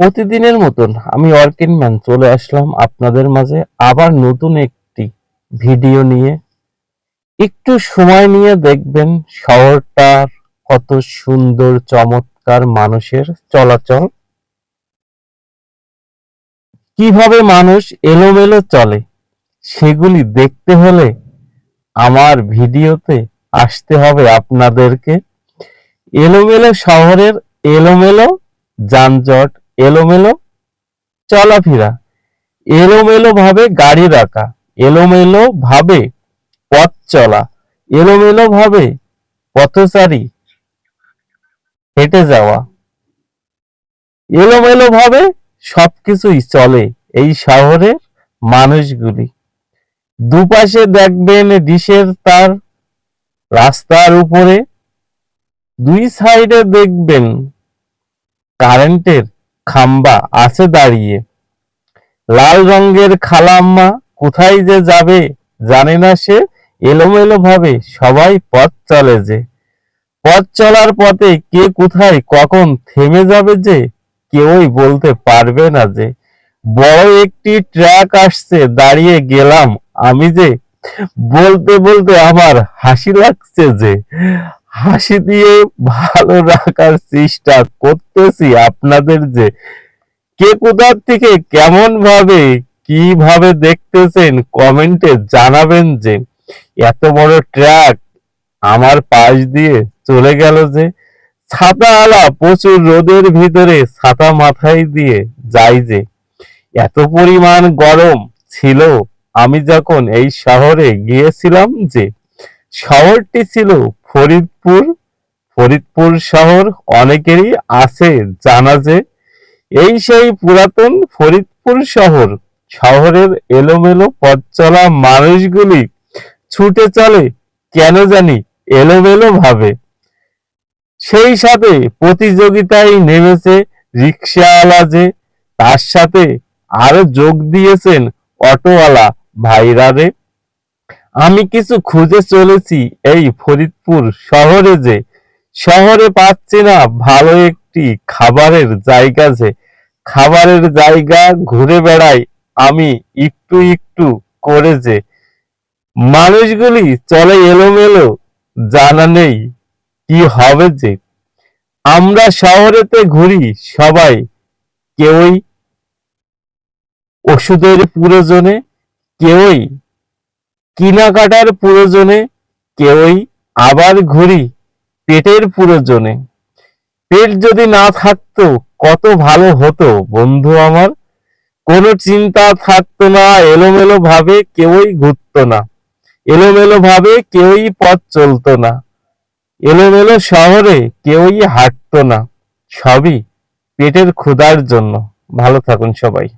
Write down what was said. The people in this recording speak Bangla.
প্রতিদিনের মতন আমি অর্কিন ম্যান চলে আসলাম আপনাদের মাঝে আবার নতুন একটি ভিডিও নিয়ে। একটু সময় নিয়ে দেখবেন শহরটার কত সুন্দর চমৎকার মানুষের চলাচল। কীভাবে মানুষ এলোমেলো চলে সেগুলি দেখতে হলে আমার ভিডিওতে আসতে হবে আপনাদেরকে। এলোমেলো শহরের এলোমেলো যানজট এলোমেলো চলাফেরা। এলোমেলো ভাবে গাড়ি রাখা, এলোমেলো ভাবে পথ চলা, এলোমেলো ভাবে পথচারী হেঁটে যাওয়া। এলোমেলো ভাবে সবকিছুই চলে এই শহরের মানুষগুলি। দুপাশে দেখবেন ডিশের তার, রাস্তার উপরে। দুই সাইডে দেখবেন কারেন্টের খাম্বা, আছে দাঁড়িয়ে। লাল রঙের খালাম্মা কোথায় যে যাবে, জানে না সে, এলোমেলো ভাবে সবাই পথ চলে যে। পথ চলার পথে কে কোথায়, কখন থেমে যাবে যে, কেউই বলতে পারবে না যে। বড় একটি ট্র্যাক আসছে, দাঁড়িয়ে গেলাম আমি যে। বলতে বলতে আমার হাসি লাগছে যে। হাসি দিয়ে ভালো রাখার চেষ্টা করতেছি আপনাদের যে কে কোথার থেকে কেমন ভাবে কীভাবে দেখতেছেন কমেন্টে জানাবেন যে এত বড় ট্র্যাক আমার পাশ দিয়ে চলে গেল যে ছাতা আলা প্রচুর রোদের ভিতরে ছাতা মাথায় দিয়ে যাই যে। এত পরিমাণ গরম ছিল, আমি যখন এই শহরে গিয়েছিলাম যে শহরটি ছিল ফরিদপুর। ফরিদপুর শহর অনেকেরই আছে জানা যে এই সেই পুরাতন ফরিদপুর শহর, শহরের এলোমেলো পথ চলা মানুষগুলি ছুটে চলে কেন জানি এলোমেলো ভাবে সেই সাথে প্রতিযোগিতায় নেমেছে রিক্সাওয়ালা যে, তার সাথে আরও যোগ দিয়েছেন অটোওয়ালা ভাইরা রে। আমি কিছু খুঁজে চলেছি এই ফরিদপুর শহরে যে। শহরে পাচ্ছি না ভালো একটি খাবারের জায়গা যে। খাবারের জায়গা ঘুরে বেড়াই আমি একটু একটু করে যে। মানুষগুলি চলে এলোমেলো, জানা নেই কি হবে যে। আমরা শহরেতে ঘুরি সবাই। কেউই ওষুধের প্রয়োজনে, কেউই কেনাকাটার প্রয়োজনে কেউই আবার ঘুরি পেটের প্রয়োজনে। পেট যদি না থাকতো কত ভালো হতো, বন্ধু আমার। কোনো চিন্তা থাকতো না এলোমেলো ভাবে কেউই ঘুরতো না। এলোমেলো ভাবে কেউই পথ চলতো না। এলোমেলো শহরে কেউই হাঁটতো না। সবই পেটের ক্ষুধার জন্য। ভালো থাকুন সবাই।